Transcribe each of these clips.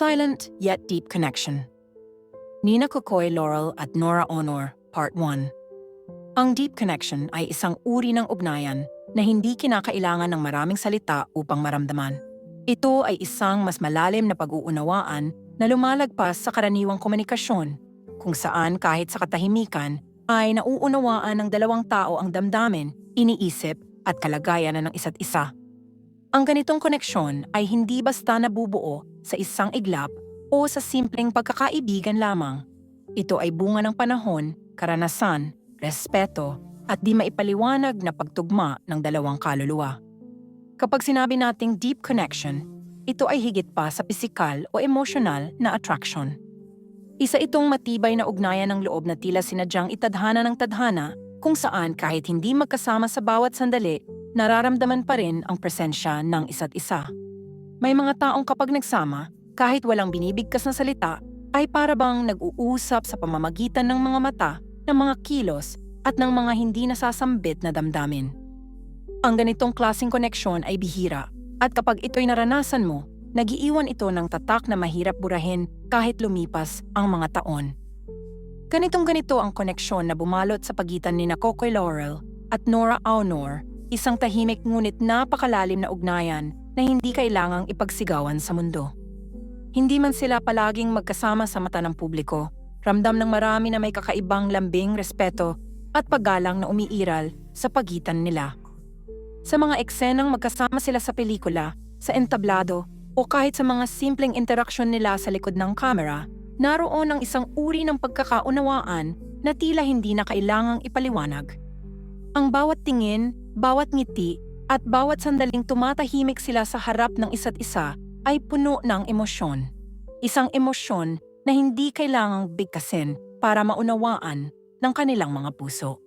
Silent Yet Deep Connection Nina Kokoy Laurel at Nora Honor, Part 1 Ang deep connection ay isang uri ng ugnayan na hindi kinakailangan ng maraming salita upang maramdaman. Ito ay isang mas malalim na pag-uunawaan na lumalagpas sa karaniwang komunikasyon, kung saan kahit sa katahimikan ay nauunawaan ng dalawang tao ang damdamin, iniisip at kalagayan ng isa't isa. Ang ganitong koneksyon ay hindi basta nabubuo sa isang iglap o sa simpleng pagkakaibigan lamang. Ito ay bunga ng panahon, karanasan, respeto, at di maipaliwanag na pagtugma ng dalawang kaluluwa. Kapag sinabi nating deep connection, ito ay higit pa sa pisikal o emosyonal na attraction. Isa itong matibay na ugnayan ng loob na tila sinadyang itadhana ng tadhana kung saan kahit hindi magkasama sa bawat sandali, nararamdaman pa rin ang presensya ng isa't isa. May mga taong kapag nagsama, kahit walang binibigkas na salita, ay para bang nag-uusap sa pamamagitan ng mga mata, ng mga kilos, at ng mga hindi nasasambit na damdamin. Ang ganitong klasing koneksyon ay bihira, at kapag ito'y naranasan mo, nagiiwan ito ng tatak na mahirap burahin kahit lumipas ang mga taon. Ganitong ganito ang koneksyon na bumalot sa pagitan ni Kokoy Laurel at Nora Aunor, isang tahimik ngunit napakalalim na ugnayan na hindi kailangang ipagsigawan sa mundo. Hindi man sila palaging magkasama sa mata ng publiko, ramdam ng marami na may kakaibang lambing respeto at paggalang na umiiral sa pagitan nila. Sa mga eksenang magkasama sila sa pelikula, sa entablado, o kahit sa mga simpleng interaksyon nila sa likod ng kamera, naroon ang isang uri ng pagkakaunawaan na tila hindi na kailangang ipaliwanag. Ang bawat tingin, bawat ngiti, at bawat sandaling tumatahimik sila sa harap ng isa't isa ay puno ng emosyon. Isang emosyon na hindi kailangang bigkasin para maunawaan ng kanilang mga puso.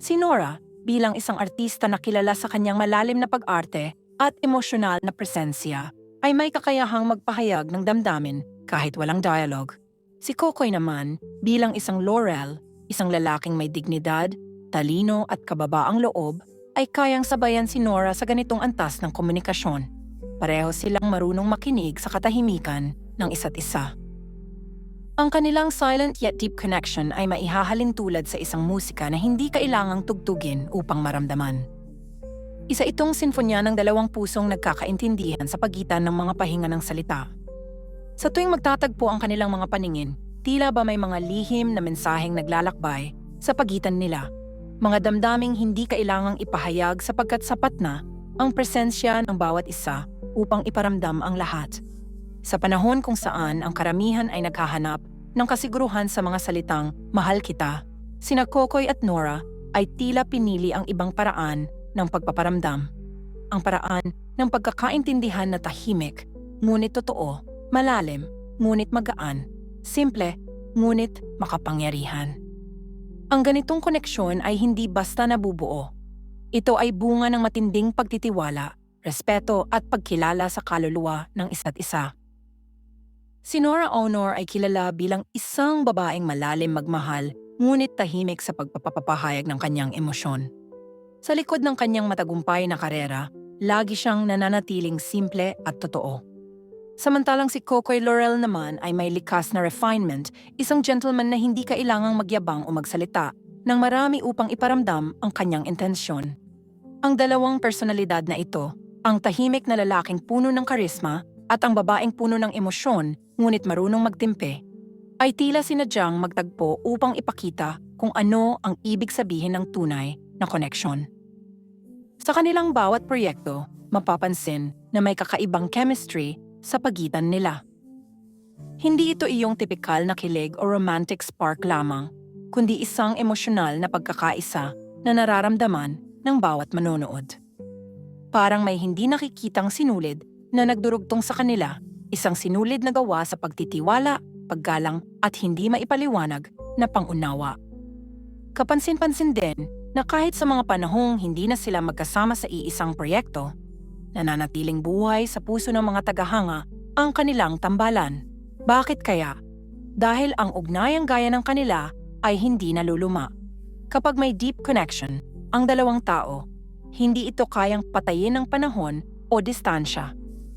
Si Nora, bilang isang artista na kilala sa kanyang malalim na pag-arte at emosyonal na presensya, ay may kakayahang magpahayag ng damdamin kahit walang dialogue. Si Kokoy naman, bilang isang Laurel, isang lalaking may dignidad, talino at kababaang loob, ay kayang sabayan si Nora sa ganitong antas ng komunikasyon. Pareho silang marunong makinig sa katahimikan ng isa't isa. Ang kanilang silent yet deep connection ay maihahalin tulad sa isang musika na hindi kailangang tugtugin upang maramdaman. Isa itong sinfonya ng dalawang pusong nagkakaintindihan sa pagitan ng mga pahinga ng salita. Sa tuwing magtatagpo ang kanilang mga paningin, tila ba may mga lihim na mensaheng naglalakbay sa pagitan nila. Mga damdaming hindi kailangang ipahayag sapagkat sapat na ang presensya ng bawat isa upang iparamdam ang lahat. Sa panahon kung saan ang karamihan ay naghahanap ng kasiguruhan sa mga salitang mahal kita, sina Kokoy at Nora ay tila pinili ang ibang paraan ng pagpaparamdam. Ang paraan ng pagkakaintindihan na tahimik, ngunit totoo, malalim, ngunit magaan, simple, ngunit makapangyarihan. Ang ganitong koneksyon ay hindi basta nabubuo. Ito ay bunga ng matinding pagtitiwala, respeto at pagkilala sa kaluluwa ng isa't isa. Si Nora Honor ay kilala bilang isang babaeng malalim magmahal ngunit tahimik sa pagpapapahayag ng kanyang emosyon. Sa likod ng kanyang matagumpay na karera, lagi siyang nananatiling simple at totoo. Samantalang si Kokoy Laurel naman ay may likas na refinement, isang gentleman na hindi kailangang magyabang o magsalita ng marami upang iparamdam ang kanyang intensyon. Ang dalawang personalidad na ito, ang tahimik na lalaking puno ng karisma at ang babaeng puno ng emosyon ngunit marunong magtimpe, ay tila sinadyang magtagpo upang ipakita kung ano ang ibig sabihin ng tunay na koneksyon. Sa kanilang bawat proyekto, mapapansin na may kakaibang chemistry sa pagitan nila. Hindi ito iyong tipikal na kilig o romantic spark lamang, kundi isang emosyonal na pagkakaisa na nararamdaman ng bawat manonood. Parang may hindi nakikitang sinulid na nagdurugtong sa kanila, isang sinulid na gawa sa pagtitiwala, paggalang at hindi maipaliwanag na pangunawa. Kapansin-pansin din na kahit sa mga panahong hindi na sila magkasama sa iisang proyekto, nananatiling buhay sa puso ng mga tagahanga ang kanilang tambalan. Bakit kaya? Dahil ang ugnayang gaya ng kanila ay hindi naluluma. Kapag may deep connection, ang dalawang tao, hindi ito kayang patayin ng panahon o distansya.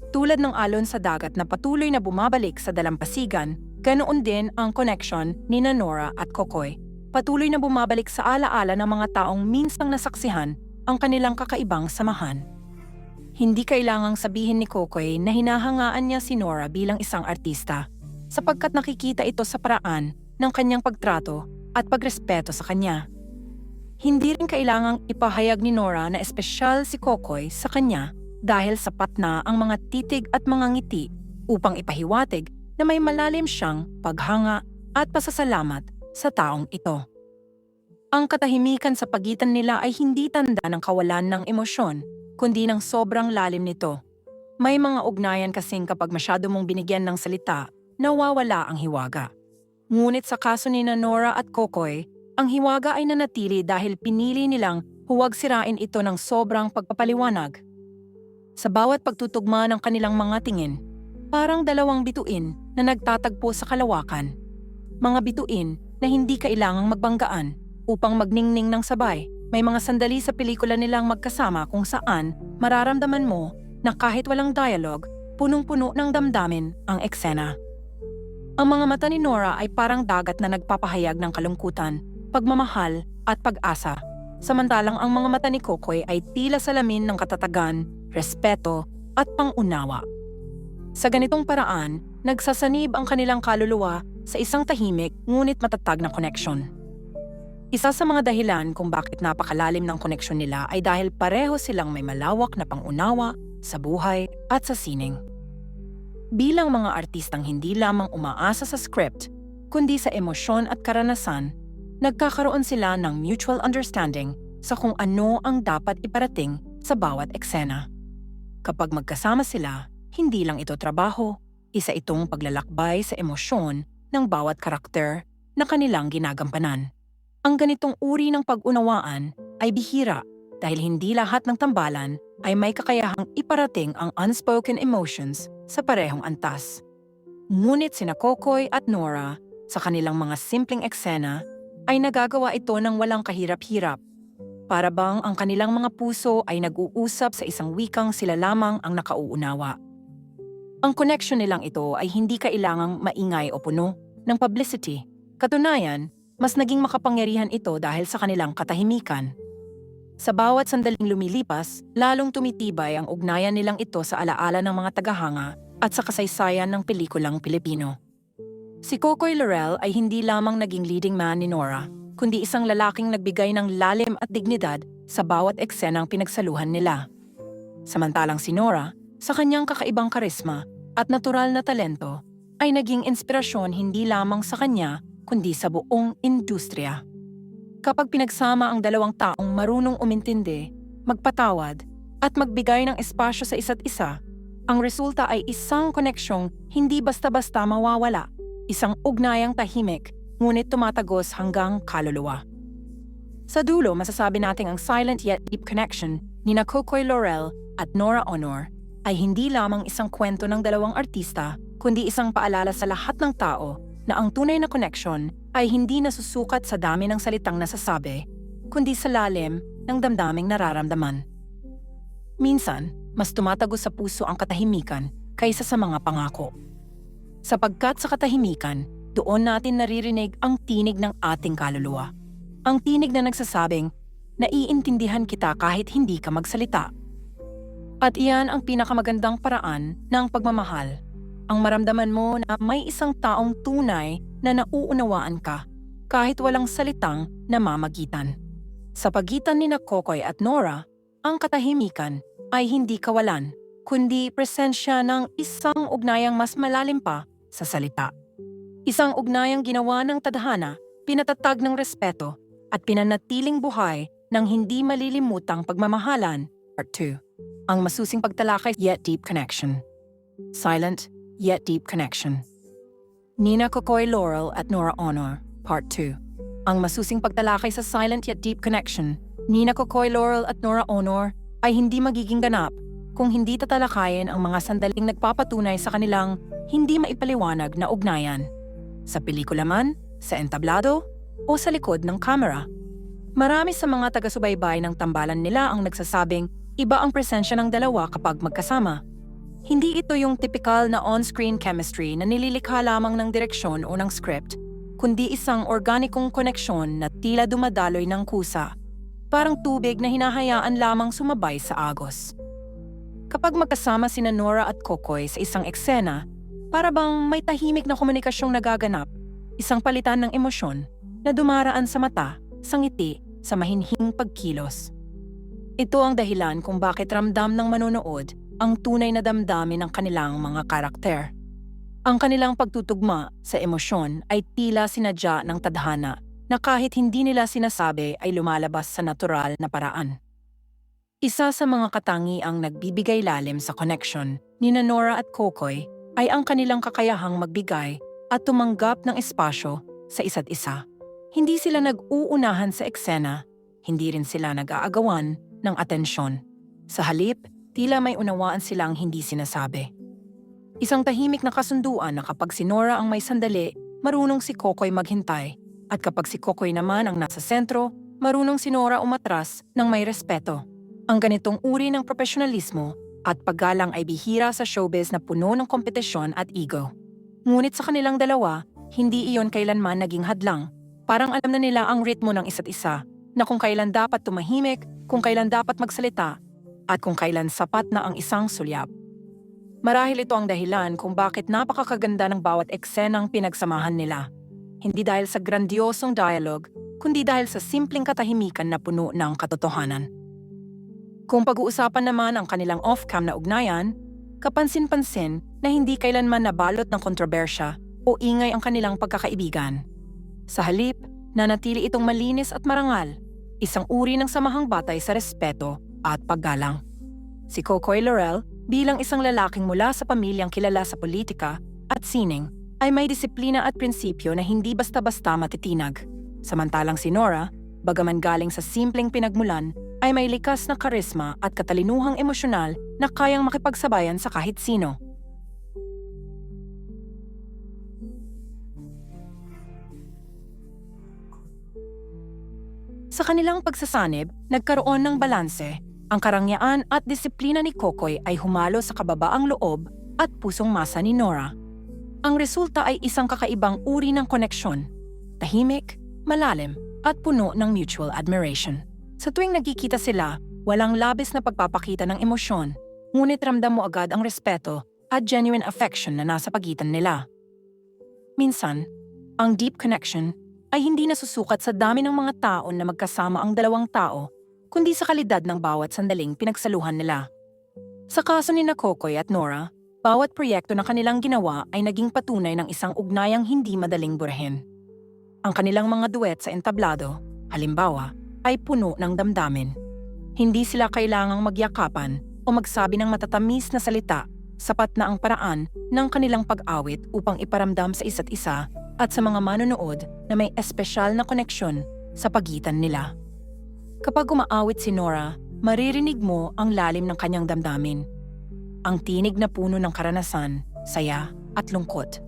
Tulad ng alon sa dagat na patuloy na bumabalik sa dalampasigan, ganoon din ang connection ni Nora at Kokoy. Patuloy na bumabalik sa alaala ng mga taong minsang nasaksihan ang kanilang kakaibang samahan. Hindi kailangang sabihin ni Kokoy na hinahangaan niya si Nora bilang isang artista sapagkat nakikita ito sa paraan ng kanyang pagtrato at pagrespeto sa kanya. Hindi rin kailangang ipahayag ni Nora na espesyal si Kokoy sa kanya dahil sapat na ang mga titig at mga ngiti upang ipahiwatig na may malalim siyang paghanga at pasasalamat sa taong ito. Ang katahimikan sa pagitan nila ay hindi tanda ng kawalan ng emosyon, kundi ng sobrang lalim nito. May mga ugnayan kasing kapag masyado mong binigyan ng salita, nawawala ang hiwaga. Ngunit sa kaso ni Nora at Kokoy, ang hiwaga ay nanatili dahil pinili nilang huwag sirain ito ng sobrang pagpapaliwanag. Sa bawat pagtutugma ng kanilang mga tingin, parang dalawang bituin na nagtatagpo sa kalawakan. Mga bituin na hindi kailangang magbanggaan upang magningning ng sabay. May mga sandali sa pelikula nilang magkasama kung saan mararamdaman mo na kahit walang dialogue, punong-puno ng damdamin ang eksena. Ang mga mata ni Nora ay parang dagat na nagpapahayag ng kalungkutan, pagmamahal at pag-asa. Samantalang ang mga mata ni Kokoy ay tila salamin ng katatagan, respeto at pangunawa. Sa ganitong paraan, nagsasanib ang kanilang kaluluwa sa isang tahimik ngunit matatag na koneksyon. Isa sa mga dahilan kung bakit napakalalim ng koneksyon nila ay dahil pareho silang may malawak na pangunawa sa buhay at sa sining. Bilang mga artistang hindi lamang umaasa sa script, kundi sa emosyon at karanasan, nagkakaroon sila ng mutual understanding sa kung ano ang dapat iparating sa bawat eksena. Kapag magkasama sila, hindi lang ito trabaho, isa itong paglalakbay sa emosyon ng bawat karakter na kanilang ginagampanan. Ang ganitong uri ng pag-unawaan ay bihira dahil hindi lahat ng tambalan ay may kakayahang iparating ang unspoken emotions sa parehong antas. Ngunit sina Kokoy at Nora, sa kanilang mga simpleng eksena, ay nagagawa ito ng walang kahirap-hirap. Para bang ang kanilang mga puso ay nag-uusap sa isang wikang sila lamang ang nakauunawa. Ang connection nilang ito ay hindi kailangang maingay o puno ng publicity. Katunayan, mas naging makapangyarihan ito dahil sa kanilang katahimikan. Sa bawat sandaling lumilipas, lalong tumitibay ang ugnayan nilang ito sa alaala ng mga tagahanga at sa kasaysayan ng pelikulang Pilipino. Si Kokoy Laurel ay hindi lamang naging leading man ni Nora, kundi isang lalaking nagbigay ng lalim at dignidad sa bawat eksenang pinagsaluhan nila. Samantalang si Nora, sa kanyang kakaibang karisma at natural na talento, ay naging inspirasyon hindi lamang sa kanya kundi sa buong industriya. Kapag pinagsama ang dalawang taong marunong umintindi, magpatawad, at magbigay ng espasyo sa isa't isa, ang resulta ay isang koneksyong hindi basta-basta mawawala, isang ugnayang tahimik, ngunit tumatagos hanggang kaluluwa. Sa dulo, masasabi nating ang silent yet deep connection ni na Kokoy Laurel at Nora Honor ay hindi lamang isang kwento ng dalawang artista, kundi isang paalala sa lahat ng tao na ang tunay na connection ay hindi nasusukat sa dami ng salitang nasasabi, kundi sa lalim ng damdaming nararamdaman. Minsan, mas tumatagos sa puso ang katahimikan kaysa sa mga pangako. Sapagkat sa katahimikan, doon natin naririnig ang tinig ng ating kaluluwa. Ang tinig na nagsasabing, naiintindihan kita kahit hindi ka magsalita. At iyan ang pinakamagandang paraan ng pagmamahal. Ang maramdaman mo na may isang taong tunay na nauunawaan ka kahit walang salitang namamagitan. Sa pagitan ni na Kokoy at Nora, ang katahimikan ay hindi kawalan, kundi presensya ng isang ugnayang mas malalim pa sa salita. Isang ugnayang ginawa ng tadhana, pinatatag ng respeto, at pinanatiling buhay ng hindi malilimutang pagmamahalan. Part 2. Ang masusing pagtalakay yet deep connection. Silent yet deep connection. Nina Kokoy Laurel at Nora Honor, Part 2. Ang masusing pagtalakay sa silent yet deep connection, Nina Kokoy Laurel at Nora Honor ay hindi magiging ganap kung hindi tatalakayin ang mga sandaling nagpapatunay sa kanilang hindi maipaliwanag na ugnayan. Sa pelikula man, sa entablado, o sa likod ng kamera. Marami sa mga taga-subaybay ng tambalan nila ang nagsasabing iba ang presensya ng dalawa kapag magkasama. Hindi ito yung typical na on-screen chemistry na nililikha lamang ng direksyon o ng script, kundi isang organikong koneksyon na tila dumadaloy ng kusa, parang tubig na hinahayaan lamang sumabay sa agos. Kapag magkasama sina Nora at Kokoy sa isang eksena, para bang may tahimik na komunikasyong nagaganap, isang palitan ng emosyon na dumaraan sa mata, sa ngiti, sa mahinhing pagkilos. Ito ang dahilan kung bakit ramdam ng manonood ang tunay na damdamin ng kanilang mga karakter. Ang kanilang pagtutugma sa emosyon ay tila sinadya ng tadhana na kahit hindi nila sinasabi ay lumalabas sa natural na paraan. Isa sa mga katangi ang nagbibigay lalim sa connection ni Nora at Kokoy ay ang kanilang kakayahang magbigay at tumanggap ng espasyo sa isa't isa. Hindi sila nag-uunahan sa eksena, hindi rin sila nag-aagawan ng atensyon. Sa halip, tila may unawaan silang hindi sinasabi. Isang tahimik na kasunduan na kapag si Nora ang may sandali, marunong si Kokoy maghintay. At kapag si Kokoy naman ang nasa sentro, marunong si Nora umatras ng may respeto. Ang ganitong uri ng profesionalismo at paggalang ay bihira sa showbiz na puno ng kompetisyon at ego. Ngunit sa kanilang dalawa, hindi iyon kailanman naging hadlang. Parang alam na nila ang ritmo ng isa't isa, na kung kailan dapat tumahimik, kung kailan dapat magsalita, at kung kailan sapat na ang isang sulyap. Marahil ito ang dahilan kung bakit napakakaganda ng bawat eksenang pinagsamahan nila. Hindi dahil sa grandiosong dialogue, kundi dahil sa simpleng katahimikan na puno ng katotohanan. Kung pag-uusapan naman ang kanilang off-cam na ugnayan, kapansin-pansin na hindi kailanman nabalot ng kontrobersya o ingay ang kanilang pagkakaibigan. Sa halip, nanatili itong malinis at marangal, isang uri ng samahang batay sa respeto at paggalang. Si Kokoy Laurel, bilang isang lalaking mula sa pamilyang kilala sa politika at sining, ay may disiplina at prinsipyo na hindi basta-basta matitinag. Samantalang si Nora, bagaman galing sa simpleng pinagmulan, ay may likas na karisma at katalinuhang emosyonal na kayang makipagsabayan sa kahit sino. Sa kanilang pagsasanib, nagkaroon ng balanse. Ang karangyaan at disiplina ni Kokoy ay humalo sa kababaang loob at pusong masa ni Nora. Ang resulta ay isang kakaibang uri ng koneksyon. Tahimik, malalim, at puno ng mutual admiration. Sa tuwing nagkikita sila, walang labis na pagpapakita ng emosyon, ngunit ramdam mo agad ang respeto at genuine affection na nasa pagitan nila. Minsan, ang deep connection ay hindi nasusukat sa dami ng mga taon na magkasama ang dalawang tao, kundi sa kalidad ng bawat sandaling pinagsaluhan nila. Sa kaso ni Nakokoy at Nora, bawat proyekto na kanilang ginawa ay naging patunay ng isang ugnayang hindi madaling burahin. Ang kanilang mga duet sa entablado, halimbawa, ay puno ng damdamin. Hindi sila kailangang magyakapan o magsabi ng matatamis na salita, sapat na ang paraan ng kanilang pag-awit upang iparamdam sa isa't isa at sa mga manonood na may espesyal na koneksyon sa pagitan nila. Kapag umaawit si Nora, maririnig mo ang lalim ng kanyang damdamin. Ang tinig na puno ng karanasan, saya at lungkot.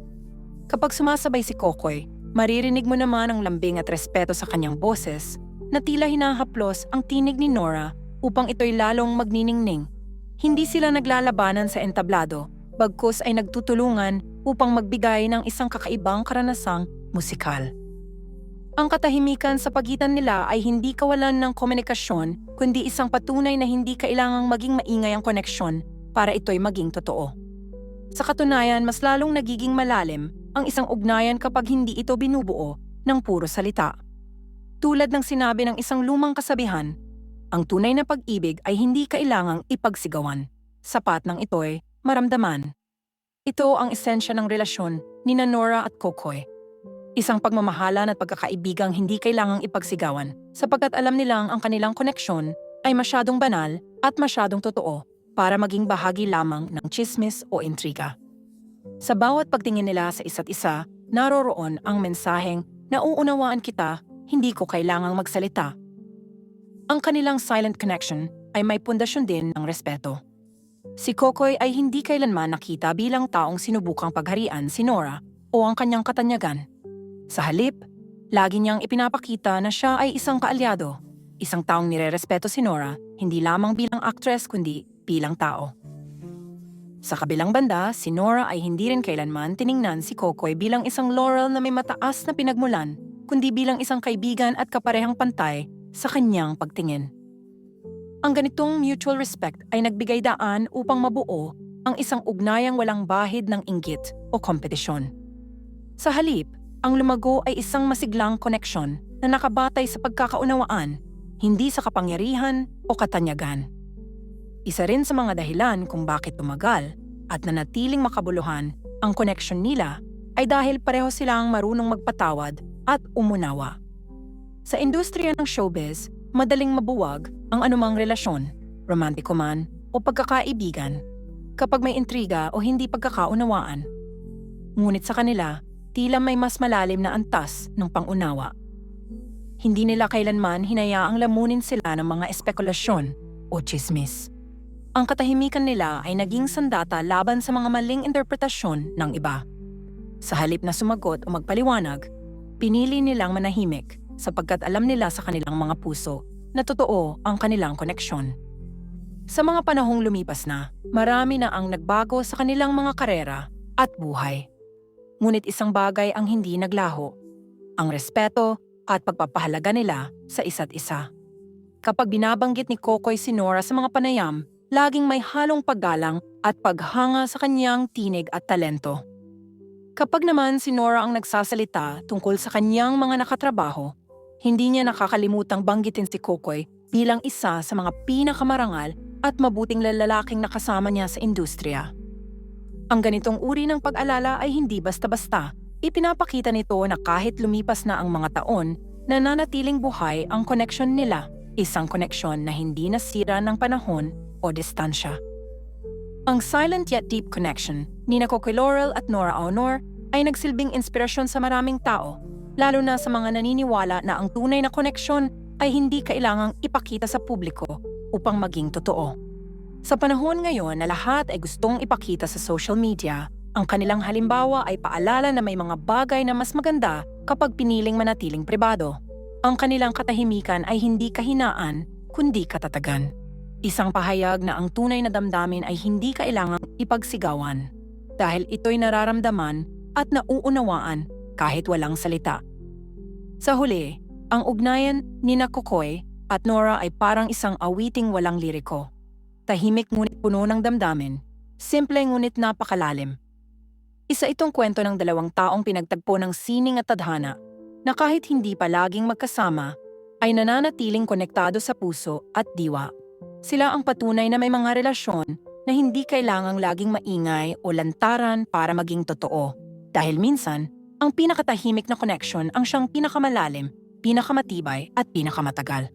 Kapag sumasabay si Kokoy, maririnig mo naman ang lambing at respeto sa kanyang boses na tila hinahaplos ang tinig ni Nora upang ito'y lalong magniningning. Hindi sila naglalabanan sa entablado, bagkus ay nagtutulungan upang magbigay ng isang kakaibang karanasang musikal. Ang katahimikan sa pagitan nila ay hindi kawalan ng komunikasyon, kundi isang patunay na hindi kailangang maging maingay ang koneksyon para ito'y maging totoo. Sa katunayan, mas lalong nagiging malalim ang isang ugnayan kapag hindi ito binubuo ng puro salita. Tulad ng sinabi ng isang lumang kasabihan, ang tunay na pag-ibig ay hindi kailangang ipagsigawan. Sapat ng ito'y maramdaman. Ito ang esensya ng relasyon ni Nora at Kokoy. Isang pagmamahalan at pagkakaibigang hindi kailangang ipagsigawan sapagkat alam nilang ang kanilang koneksyon ay masyadong banal at masyadong totoo para maging bahagi lamang ng chismis o intriga. Sa bawat pagtingin nila sa isa't isa, naroroon ang mensaheng nauunawaan kita, hindi ko kailangang magsalita. Ang kanilang silent connection ay may pundasyon din ng respeto. Si Kokoy ay hindi kailanman nakita bilang taong sinubukang pagharian si Nora o ang kanyang katanyagan. Sa halip, lagi niyang ipinapakita na siya ay isang kaalyado, isang taong nirerespeto si Nora hindi lamang bilang actress kundi bilang tao. Sa kabilang banda, si Nora ay hindi rin kailanman tiningnan si Kokoy bilang isang Laurel na may mataas na pinagmulan, kundi bilang isang kaibigan at kaparehang pantay sa kanyang pagtingin. Ang ganitong mutual respect ay nagbigay daan upang mabuo ang isang ugnayang walang bahid ng inggit o kompetisyon. Sa halip, ang lumago ay isang masiglang koneksyon na nakabatay sa pagkakaunawaan, hindi sa kapangyarihan o katanyagan. Isa rin sa mga dahilan kung bakit tumagal at nanatiling makabuluhan ang koneksyon nila ay dahil pareho silang marunong magpatawad at umunawa. Sa industriya ng showbiz, madaling mabuwag ang anumang relasyon, romantiko man o pagkakaibigan, kapag may intriga o hindi pagkakaunawaan. Ngunit sa kanila, tila may mas malalim na antas ng pangunawa. Hindi nila kailanman hinayaang lamunin sila ng mga espekulasyon o chismis. Ang katahimikan nila ay naging sandata laban sa mga maling interpretasyon ng iba. Sa halip na sumagot o magpaliwanag, pinili nilang manahimik sapagkat alam nila sa kanilang mga puso na totoo ang kanilang koneksyon. Sa mga panahong lumipas na, marami na ang nagbago sa kanilang mga karera at buhay. Ngunit isang bagay ang hindi naglaho, ang respeto at pagpapahalaga nila sa isa't isa. Kapag binabanggit ni Kokoy si Nora sa mga panayam, laging may halong paggalang at paghanga sa kanyang tinig at talento. Kapag naman si Nora ang nagsasalita tungkol sa kanyang mga nakatrabaho, hindi niya nakakalimutang banggitin si Kokoy bilang isa sa mga pinakamarangal at mabuting lalalaking nakasama niya sa industriya. Ang ganitong uri ng pag-alala ay hindi basta-basta. Ipinapakita nito na kahit lumipas na ang mga taon, nananatiling buhay ang koneksyon nila, isang koneksyon na hindi nasira ng panahon o distansya. Ang silent yet deep connection ni Coco Laurel at Nora Honor ay nagsilbing inspirasyon sa maraming tao, lalo na sa mga naniniwala na ang tunay na koneksyon ay hindi kailangang ipakita sa publiko upang maging totoo. Sa panahon ngayon na lahat ay gustong ipakita sa social media, ang kanilang halimbawa ay paalala na may mga bagay na mas maganda kapag piniling manatiling pribado. Ang kanilang katahimikan ay hindi kahinaan, kundi katatagan. Isang pahayag na ang tunay na damdamin ay hindi kailangang ipagsigawan dahil ito'y nararamdaman at nauunawaan kahit walang salita. Sa huli, ang ugnayan ni Nakokoy at Nora ay parang isang awiting walang liriko. Tahimik ngunit puno ng damdamin, simple ngunit napakalalim. Isa itong kwento ng dalawang taong pinagtagpo ng sining at tadhana na kahit hindi palaging magkasama, ay nananatiling konektado sa puso at diwa. Sila ang patunay na may mga relasyon na hindi kailangang laging maingay o lantaran para maging totoo. Dahil minsan, ang pinakatahimik na connection ang siyang pinakamalalim, pinakamatibay at pinakamatagal.